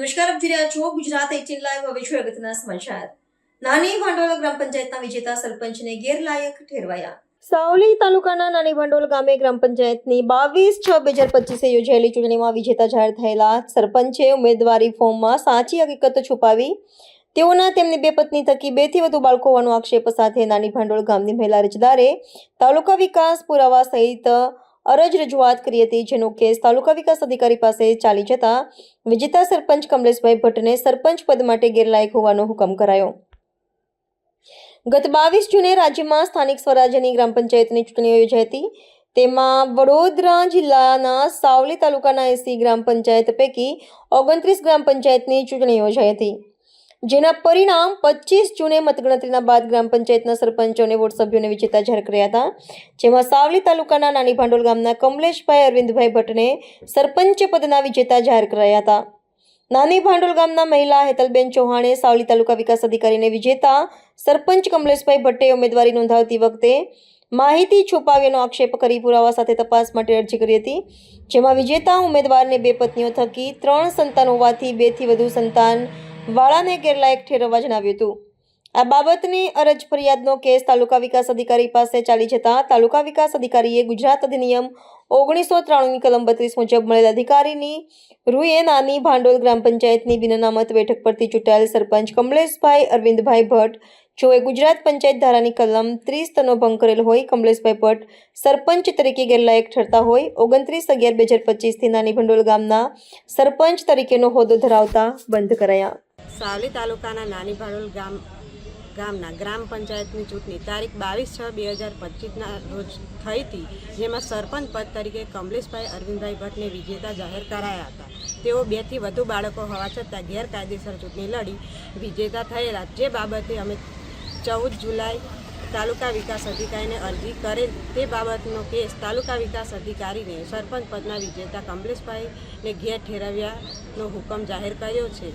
જોઈ રહ્યા છો ગુજરાત એટીન લાઈવ. હવે જોઈએ અગત્યના સમાચાર. નાની ભંડોળ ગ્રામ પંચાયતના વિજેતા સરપંચને ગેરલાયક ઠેરવાયા. સાવલી તાલુકાના નાની ભાંડોળ ગામે ગ્રામ પંચાયતની બાવીસ છ બે હજાર પચીસે યોજાયેલી ચૂંટણીમાં વિજેતા જાહેર થયેલા સરપંચે ઉમેદવારી ફોર્મમાં સાચી હકીકત છુપાવી. તેઓના તેમની બે પત્ની થકી બેથી વધુ બાળકો હોવાનો આક્ષેપ સાથે નાની ભંડોળ ગામની મહિલા અરજદારે તાલુકા વિકાસ પુરાવા સહિત અરજ રજૂઆત કરી હતી જેનો કેસ તાલુકા વિકાસ અધિકારી પાસે ચાલી જતા વિજેતા સરપંચ કમલેશભાઈ ભટ્ટને સરપંચ પદ માટે ગેરલાયક હોવાનો હુકમ કરાયો. ગત બાવીસ જૂને રાજ્યમાં સ્થાનિક સ્વરાજ્યની ગ્રામ પંચાયતની ચૂંટણી યોજાઈ હતી. તેમાં વડોદરા જિલ્લાના સાવલી તાલુકાના એસી ગ્રામ પંચાયત પૈકી ઓગણત્રીસ ગ્રામ પંચાયતની ચૂંટણી યોજાઈ હતી. જેના પરિણામ પચીસ જૂને મતગણતરીના બાદ ગ્રામ પંચાયતના સરપંચો અને વોર્ડ સભ્યોને વિજેતા જાહેર કર્યા હતા. જેમાં સાવલી તાલુકાના નાની ભાંડોલ ગામના કમલેશભાઈ અરવિંદભાઈ ભટ્ટને સરપંચ પદના વિજેતા જાહેર કરાયા હતા. નાની ભાંડોલ ગામના મહિલા હેતલબેન ચૌહાણે સાવલી તાલુકા વિકાસ અધિકારીને વિજેતા સરપંચ કમલેશભાઈ ભટ્ટે ઉમેદવારી નોંધાવતી વખતે માહિતી છુપાવ્યાનો આક્ષેપ કરી પુરાવા સાથે તપાસ માટે અરજી કરી હતી. જેમાં વિજેતા ઉમેદવારને બે પત્નીઓ થકી ત્રણ સંતાન હોવાથી બેથી વધુ સંતાન વાળાને ગેરલાયક ઠેરવવા જણાવ્યું હતું. આ બાબતની અરજ ફરિયાદનો કેસ તાલુકા વિકાસ અધિકારી પાસે ચાલી જતા તાલુકા વિકાસ અધિકારીએ ગુજરાત અધિનિયમ ઓગણીસો ત્રાણુંની કલમ બત્રીસ મુજબ મળેલ અધિકારીની રૂએ નાની ભાંડોલ ગ્રામ પંચાયતની બિનનામત બેઠક પરથી ચૂંટાયેલ સરપંચ કમલેશભાઈ અરવિંદભાઈ ભટ્ટ, જોએ ગુજરાત પંચાયત ધારાની કલમ ત્રીસ તનો ભંગ કરેલ હોય કમલેશભાઈ ભટ્ટ સરપંચ તરીકે ગેરલાયક ઠરતા હોય, ઓગણત્રીસ અગિયાર બે હજાર પચીસથી નાની ભંડોલ ગામના સરપંચ તરીકેનો હોદ્દો ધરાવતા બંધ કરાયા. સાવલી તાલુકાના નાની ભાડોલ ગામ, ગામના ગ્રામ પંચાયતની ચૂંટણી તારીખ બાવીસ છ બે હજાર પચીસના રોજ થઈ હતી, જેમાં સરપંચ પદ તરીકે કમલેશભાઈ અરવિંદભાઈ ભટ્ટને વિજેતા જાહેર કરાયા હતા. તેઓ બેથી વધુ બાળકો હોવા છતાં ગેરકાયદેસર ચૂંટણી લડી, વિજેતા થયેલા. જે બાબતે અમે ચૌદ જુલાઈ તાલુકા વિકાસ અધિકારીને અરજી કરેલ તે બાબતનો કેસ તાલુકા વિકાસ અધિકારીને સરપંચ પદના વિજેતા કમલેશભાઈને ઘેર ઠેરવ્યાનો હુકમ જાહેર કર્યો છે.